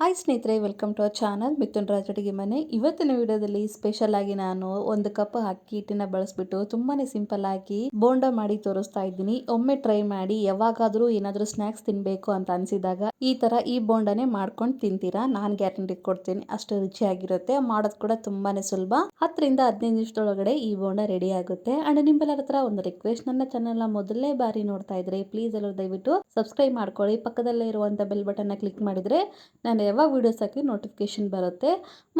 Hi ಸ್ನೇಹಿತರೆ welcome to our channel Mithun Raj ಅಡುಗೆ ಮನೆ. ಇವತ್ತಿನ ವಿಡಿಯೋದಲ್ಲಿ ಸ್ಪೆಷಲ್ ಆಗಿ ನಾನು ಒಂದು ಕಪ್ ಅಕ್ಕಿ ಹಿಟ್ಟಿನ ಬಳಸ್ಬಿಟ್ಟು ತುಂಬಾನೇ ಸಿಂಪಲ್ ಆಗಿ ಬೋಂಡ ಮಾಡಿ ತೋರಿಸ್ತಾ ಇದ್ದೀನಿ. ಒಮ್ಮೆ ಟ್ರೈ ಮಾಡಿ ಯಾವಾಗಾದ್ರೂ ಏನಾದ್ರೂ ಸ್ನಾಕ್ಸ್ ತಿನ್ಬೇಕು ಅಂತ ಅನ್ಸಿದಾಗ ಈ ತರ ಈ ಬೋಂಡನೇ ಮಾಡ್ಕೊಂಡು ತಿಂತೀರಾ? ನಾನ್ ಗ್ಯಾರಂಟಿ ಕೊಡ್ತೀನಿ, ಅಷ್ಟು ರುಚಿಯಾಗಿರುತ್ತೆ. ಮಾಡೋದು ಕೂಡ ತುಂಬಾನೇ ಸುಲಭ. ಹತ್ತರಿಂದ ಹದಿನೈದು ನಿಮಿಷದೊಳಗಡೆ ಈ ಬೋಂಡ ರೆಡಿ ಆಗುತ್ತೆ. ಅಂಡ್ ನಿಮ್ಮೆಲ್ಲರ ಹತ್ರ ಒಂದು ರಿಕ್ವೆಸ್ಟ್ ನನ್ನ ಚಾನಲ್ ಮೊದಲನೇ ಬಾರಿ ನೋಡ್ತಾ ಇದ್ರೆ ಪ್ಲೀಸ್ ಎಲ್ಲರೂ ದಯವಿಟ್ಟು ಸಬ್ಸ್ಕ್ರೈಬ್ ಮಾಡ್ಕೊಳ್ಳಿ. ಪಕ್ಕದಲ್ಲೇ ಇರುವಂತ ಬೆಲ್ ಬಟನ್ ಕ್ಲಿಕ್ ಮಾಡಿದ್ರೆ, ನಾನು ಯಾವಾಗ ವೀಡಿಯೋಸ್ ಹಾಕಿ ನೋಟಿಫಿಕೇಶನ್ ಬರುತ್ತೆ.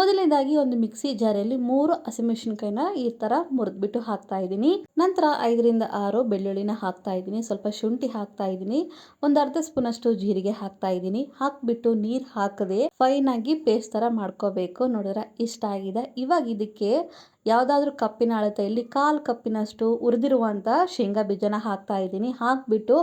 ಮೊದಲನೇದಾಗಿ ಒಂದು ಮಿಕ್ಸಿ ಜಾರಿಯಲ್ಲಿ ಮೂರು ಹಸಿಮೆಣಸಿನ್ಕಾಯಿನ ಈ ತರ ಮುರಿದ್ಬಿಟ್ಟು ಹಾಕ್ತಾ ಇದ್ದೀನಿ. ನಂತರ ಐದರಿಂದ ಆರು ಬೆಳ್ಳುಳ್ಳಿನ ಹಾಕ್ತಾ ಇದ್ದೀನಿ. ಸ್ವಲ್ಪ ಶುಂಠಿ ಹಾಕ್ತಾ ಇದ್ದೀನಿ. ಒಂದು ಅರ್ಧ ಸ್ಪೂನ್ ಅಷ್ಟು ಜೀರಿಗೆ ಹಾಕ್ತಾ ಇದ್ದೀನಿ. ಹಾಕ್ಬಿಟ್ಟು ನೀರು ಹಾಕದೆ ಫೈನ್ ಆಗಿ ಪೇಸ್ಟ್ ತರ ಮಾಡ್ಕೋಬೇಕು. ನೋಡಿದ್ರೆ ಇಷ್ಟ ಆಗಿದೆ. ಇವಾಗ ಇದಕ್ಕೆ ಯಾವುದಾದ್ರೂ ಕಪ್ಪಿನ ಅಳತೆಯಲ್ಲಿ ಕಾಲು ಕಪ್ಪಿನಷ್ಟು ಉರಿದಿರುವಂಥ ಶೇಂಗಾ ಬೀಜನ ಹಾಕ್ತಾ ಇದ್ದೀನಿ. ಹಾಕ್ಬಿಟ್ಟು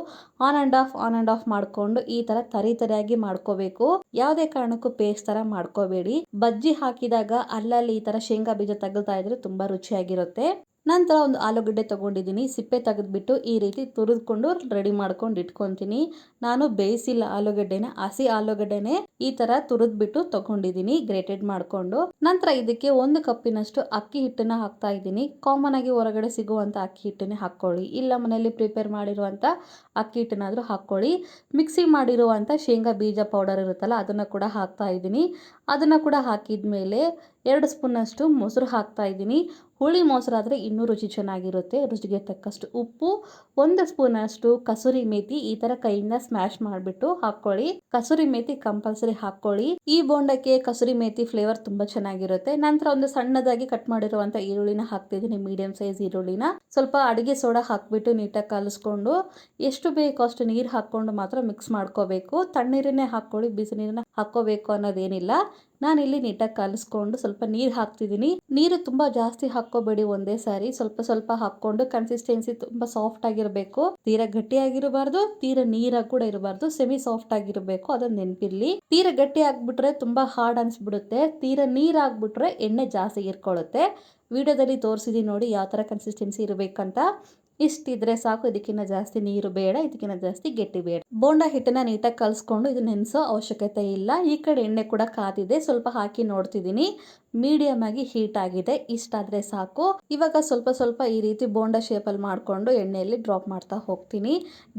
on and off on and off ಮಾಡಿಕೊಂಡು ಈ ಥರ ತರಿ ತರಿಯಾಗಿ ಮಾಡ್ಕೋಬೇಕು. ಯಾವುದೇ ಕಾರಣಕ್ಕೂ ಪೇಸ್ಟ್ ಥರ ಮಾಡ್ಕೋಬೇಡಿ. ಬಜ್ಜಿ ಹಾಕಿದಾಗ ಅಲ್ಲಲ್ಲಿ ಈ ಥರ ಶೇಂಗಾ ಬೀಜ ತಗಲ್ತಾ ಇದ್ರೆ ತುಂಬ ರುಚಿಯಾಗಿರುತ್ತೆ. ನಂತರ ಒಂದು ಆಲೂಗಡ್ಡೆ ತೊಗೊಂಡಿದ್ದೀನಿ. ಸಿಪ್ಪೆ ತೆಗೆದುಬಿಟ್ಟು ಈ ರೀತಿ ತುರಿದ್ಕೊಂಡು ರೆಡಿ ಮಾಡ್ಕೊಂಡು ಇಟ್ಕೊತೀನಿ. ನಾನು ಬೇಯಿಸಿಲ್ಲ ಆಲೂಗಡ್ಡೆನ. ಹಸಿ ಆಲೂಗಡ್ಡೆನೆ ಈ ತರ ತುರಿದ್ಬಿಟ್ಟು ತಗೊಂಡಿದ್ದೀನಿ, ಗ್ರೇಟೆಡ್ ಮಾಡಿಕೊಂಡು. ನಂತರ ಇದಕ್ಕೆ ಒಂದು ಕಪ್ಪಿನಷ್ಟು ಅಕ್ಕಿ ಹಿಟ್ಟನ್ನ ಹಾಕ್ತಾ ಇದ್ದೀನಿ. ಕಾಮನ್ ಆಗಿ ಹೊರಗಡೆ ಸಿಗುವಂತ ಅಕ್ಕಿ ಹಿಟ್ಟನ್ನೇ ಹಾಕ್ಕೊಳ್ಳಿ. ಇಲ್ಲ ಮನೆಯಲ್ಲಿ ಪ್ರಿಪೇರ್ ಮಾಡಿರುವಂತ ಅಕ್ಕಿ ಹಿಟ್ಟನ್ನಾದರೂ ಹಾಕ್ಕೊಳ್ಳಿ. ಮಿಕ್ಸಿ ಮಾಡಿರುವಂಥ ಶೇಂಗಾ ಬೀಜ ಪೌಡರ್ ಇರುತ್ತಲ್ಲ, ಅದನ್ನು ಕೂಡ ಹಾಕ್ತಾ ಇದ್ದೀನಿ. ಅದನ್ನು ಕೂಡ ಹಾಕಿದ ಮೇಲೆ ಎರಡು ಸ್ಪೂನಷ್ಟು ಮೊಸರು ಹಾಕ್ತಾ ಇದ್ದೀನಿ. ಹುಳಿ ಮೊಸರಾದರೆ ಇನ್ನೂ ರುಚಿ ಚೆನ್ನಾಗಿರುತ್ತೆ. ರುಚಿಗೆ ತಕ್ಕಷ್ಟು ಉಪ್ಪು, ಒಂದು ಸ್ಪೂನಷ್ಟು ಕಸೂರಿ ಮೇಥಿ ಈ ಥರ ಕೈಯಿಂದ ಸ್ಮ್ಯಾಶ್ ಮಾಡಿಬಿಟ್ಟು ಹಾಕ್ಕೊಳ್ಳಿ. ಕಸೂರಿ ಮೇಥಿ ಕಂಪಲ್ಸರಿ ಹಾಕ್ಕೊಳ್ಳಿ. ಈ ಬೋಂಡಕ್ಕೆ ಕಸೂರಿ ಮೇಥಿ ಫ್ಲೇವರ್ ತುಂಬ ಚೆನ್ನಾಗಿರುತ್ತೆ. ನಂತರ ಒಂದು ಸಣ್ಣದಾಗಿ ಕಟ್ ಮಾಡಿರುವಂಥ ಈರುಳ್ಳಿನ ಹಾಕ್ತಿದ್ದೀನಿ ಮೀಡಿಯಂ ಸೈಜ್ ಈರುಳ್ಳಿನ. ಸ್ವಲ್ಪ ಅಡುಗೆ ಸೋಡಾ ಹಾಕ್ಬಿಟ್ಟು ನೀಟಾಗಿ ಕಲಿಸ್ಕೊಂಡು, ಎಷ್ಟು ಬೇಕೋ ಅಷ್ಟು ನೀರು ಹಾಕ್ಕೊಂಡು ಮಾತ್ರ ಮಿಕ್ಸ್ ಮಾಡ್ಕೋಬೇಕು. ತಣ್ಣೀರನ್ನೇ ಹಾಕ್ಕೊಳ್ಳಿ, ಬಿಸಿ ನೀರನ್ನ ಹಾಕ್ಕೋಬೇಕು ಅನ್ನೋದೇನಿಲ್ಲ. ನಾನಿಲ್ಲಿ ನೀಟಾಗಿ ಕಲಿಸ್ಕೊಂಡು ಸ್ವಲ್ಪ ನೀರು ಹಾಕ್ತಿದ್ದೀನಿ. ನೀರು ತುಂಬ ಜಾಸ್ತಿ ಹಾಕೋಬೇಡಿ ಒಂದೇ ಸಾರಿ. ಸ್ವಲ್ಪ ಸ್ವಲ್ಪ ಹಾಕ್ಕೊಂಡು ಕನ್ಸಿಸ್ಟೆನ್ಸಿ ತುಂಬ ಸಾಫ್ಟ್ ಆಗಿರಬೇಕು. ತೀರಾ ಗಟ್ಟಿಯಾಗಿರಬಾರ್ದು, ತೀರಾ ನೀರಾಗಿ ಕೂಡ ಇರಬಾರ್ದು. ಸೆಮಿ ಸಾಫ್ಟ್ ಆಗಿರಬೇಕು. ಅದನ್ನ ನೆನಪಿರ್ಲಿ. ತೀರಾ ಗಟ್ಟಿ ಆಗ್ಬಿಟ್ರೆ ತುಂಬಾ ಹಾರ್ಡ್ ಅನ್ಸ್ಬಿಡುತ್ತೆ. ತೀರಾ ನೀರ್ ಆಗ್ಬಿಟ್ರೆ ಎಣ್ಣೆ ಜಾಸ್ತಿ ಇರ್ಕೊಳ್ಳುತ್ತೆ ವಿಡಿಯೋದಲ್ಲಿ ತೋರಿಸಿದೀನಿ ನೋಡಿ ಯಾವ ಥರ ಕನ್ಸಿಸ್ಟೆನ್ಸಿ ಇರಬೇಕಂತ. ಇಷ್ಟಿದ್ರೆ ಸಾಕು, ಇದಕ್ಕಿಂತ ಜಾಸ್ತಿ ನೀರು ಬೇಡ, ಇದಕ್ಕಿಂತ ಜಾಸ್ತಿ ಗಟ್ಟಿ ಬೇಡ. ಬೋಂಡ ಹಿಟ್ಟನ್ನ ನೀಟಾಗಿ ಕಲಿಸ್ಕೊಂಡು ಇದು ನೆನೆಸೋ ಅವಶ್ಯಕತೆ ಇಲ್ಲ. ಈ ಕಡೆ ಎಣ್ಣೆ ಕೂಡ ಕಾದಿದೆ, ಸ್ವಲ್ಪ ಹಾಕಿ ನೋಡ್ತಿದ್ದೀನಿ. ಮೀಡಿಯಮ್ ಆಗಿ ಹೀಟ್ ಆಗಿದೆ. ಇಷ್ಟಾದ್ರೆ ಸಾಕು. ಇವಾಗ ಸ್ವಲ್ಪ ಸ್ವಲ್ಪ ಈ ರೀತಿ ಬೋಂಡ ಶೇಪಲ್ಲಿ ಮಾಡಿಕೊಂಡು ಎಣ್ಣೆಯಲ್ಲಿ ಡ್ರಾಪ್ ಮಾಡ್ತಾ ಹೋಗ್ತೀನಿ.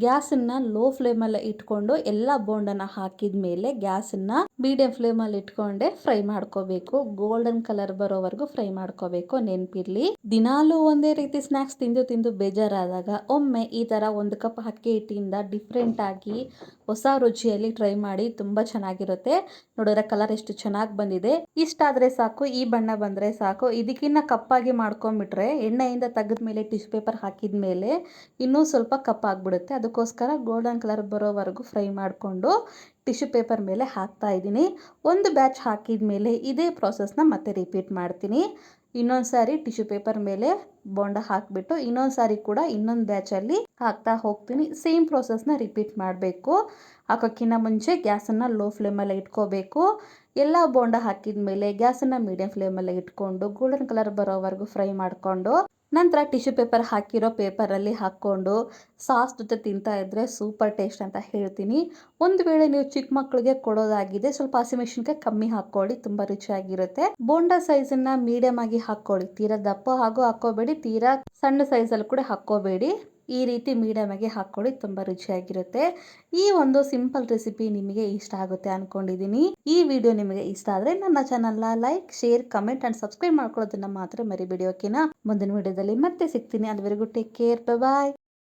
ಗ್ಯಾಸನ್ನ ಲೋ ಫ್ಲೇಮಲ್ಲಿ ಇಟ್ಕೊಂಡು ಎಲ್ಲ ಬೋಂಡನ ಹಾಕಿದ ಮೇಲೆ ಗ್ಯಾಸನ್ನ ಮೀಡಿಯಂ ಫ್ಲೇಮಲ್ಲಿ ಇಟ್ಕೊಂಡೆ ಫ್ರೈ ಮಾಡ್ಕೋಬೇಕು. ಗೋಲ್ಡನ್ ಕಲರ್ ಬರೋವರೆಗೂ ಫ್ರೈ ಮಾಡ್ಕೋಬೇಕು. ನೆನಪಿರ್ಲಿ. ದಿನಾಲೂ ಒಂದೇ ರೀತಿ ಸ್ನಾಕ್ಸ್ ತಿಂದು ತಿಂದು ಬೇಜಾರಾದಾಗ ಒಮ್ಮೆ ಈ ಥರ ಒಂದು ಕಪ್ ಅಕ್ಕಿ ಹಿಟ್ಟಿಂದ ಡಿಫ್ರೆಂಟ್ ಆಗಿ ಹೊಸ ರುಚಿಯಲ್ಲಿ ಟ್ರೈ ಮಾಡಿ ತುಂಬ ಚೆನ್ನಾಗಿರುತ್ತೆ. ನೋಡಿದ್ರೆ ಕಲರ್ ಎಷ್ಟು ಚೆನ್ನಾಗಿ ಬಂದಿದೆ. ಇಷ್ಟಾದರೆ ಸಾಕು, ಈ ಬಣ್ಣ ಬಂದರೆ ಸಾಕು. ಇದಕ್ಕಿನ್ನ ಕಪ್ಪಾಗಿ ಮಾಡ್ಕೊಂಡ್ಬಿಟ್ರೆ ಎಣ್ಣೆಯಿಂದ ತೆಗೆದ ಮೇಲೆ ಟಿಶ್ಯೂ ಪೇಪರ್ ಹಾಕಿದ ಮೇಲೆ ಇನ್ನೂ ಸ್ವಲ್ಪ ಕಪ್ಪಾಗ್ಬಿಡುತ್ತೆ ಅದಕ್ಕೋಸ್ಕರ ಗೋಲ್ಡನ್ ಕಲರ್ ಬರೋವರೆಗೂ ಫ್ರೈ ಮಾಡಿಕೊಂಡು ಟಿಶ್ಯೂ ಪೇಪರ್ ಮೇಲೆ ಹಾಕ್ತಾ ಇದ್ದೀನಿ. ಒಂದು ಬ್ಯಾಚ್ ಹಾಕಿದ ಮೇಲೆ ಇದೇ ಪ್ರಾಸೆಸ್ನ ಮತ್ತೆ ರಿಪೀಟ್ ಮಾಡ್ತೀನಿ. ಇನ್ನೊಂದು ಸಾರಿ ಟಿಶ್ಯೂ ಪೇಪರ್ ಮೇಲೆ ಬೋಂಡ ಹಾಕಿಬಿಟ್ಟು ಇನ್ನೊಂದು ಸಾರಿ ಕೂಡ ಇನ್ನೊಂದು ಬ್ಯಾಚಲ್ಲಿ ಹಾಕ್ತಾ ಹೋಗ್ತೀನಿ. ಸೇಮ್ ಪ್ರೋಸೆಸ್ನ ರಿಪೀಟ್ ಮಾಡಬೇಕು. ಹಾಕೋಕ್ಕಿಂತ ಮುಂಚೆ ಗ್ಯಾಸನ್ನು ಲೋ ಫ್ಲೇಮಲ್ಲಿ ಇಟ್ಕೋಬೇಕು. ಎಲ್ಲ ಬೋಂಡ ಹಾಕಿದ ಮೇಲೆ ಗ್ಯಾಸನ್ನು ಮೀಡಿಯಂ ಫ್ಲೇಮಲ್ಲಿ ಇಟ್ಕೊಂಡು ಗೋಲ್ಡನ್ ಕಲರ್ ಬರೋವರೆಗೂ ಫ್ರೈ ಮಾಡಿಕೊಂಡು ನಂತರ ಟಿಶ್ಯೂ ಪೇಪರ್ ಹಾಕಿರೋ ಪೇಪರಲ್ಲಿ ಹಾಕ್ಕೊಂಡು ಸಾಸ್ ಜೊತೆ ತಿಂತಾ ಇದ್ರೆ ಸೂಪರ್ ಟೇಸ್ಟ್ ಅಂತ ಹೇಳ್ತೀನಿ. ಒಂದು ವೇಳೆ ನೀವು ಚಿಕ್ಕ ಮಕ್ಕಳಿಗೆ ಕೊಡೋದಾಗಿದೆ, ಸ್ವಲ್ಪ ಹಸಿಮೆಣಸಿನ್ಕಾಯಿ ಕಮ್ಮಿ ಹಾಕ್ಕೊಳ್ಳಿ, ತುಂಬ ರುಚಿಯಾಗಿರುತ್ತೆ. ಬೋಂಡಾ ಸೈಜನ್ನು ಮೀಡಿಯಮ್ ಆಗಿ ಹಾಕ್ಕೊಳ್ಳಿ. ತೀರಾ ದಪ್ಪ ಹಾಗೂ ಹಾಕೋಬೇಡಿ ತೀರಾ ಸಣ್ಣ ಸೈಜಲ್ಲಿ ಕೂಡ ಹಾಕ್ಕೋಬೇಡಿ. ಈ ರೀತಿ ಮೀಡಿಯಮಾಗಿ ಹಾಕ್ಕೊಳ್ಳಿ, ತುಂಬ ರುಚಿಯಾಗಿರುತ್ತೆ. ಈ ಒಂದು ಸಿಂಪಲ್ ರೆಸಿಪಿ ನಿಮಗೆ ಇಷ್ಟ ಆಗುತ್ತೆ ಅನ್ಕೊಂಡಿದ್ದೀನಿ ಈ ವಿಡಿಯೋ ನಿಮಗೆ ಇಷ್ಟ ಆದರೆ ನನ್ನ ಚಾನಲ್ನ like, share, comment and subscribe ಮಾಡ್ಕೊಳ್ಳೋದನ್ನ ಮಾತ್ರ ಮರಿಬೇಡಿ, ಓಕೆನಾ? ಮುಂದಿನ ವಿಡಿಯೋದಲ್ಲಿ ಮತ್ತೆ ಸಿಗ್ತೀನಿ. ಅಲ್ಲಿವರೆಗೂ ಟೇಕ್ ಕೇರ್. ಬಾಯ್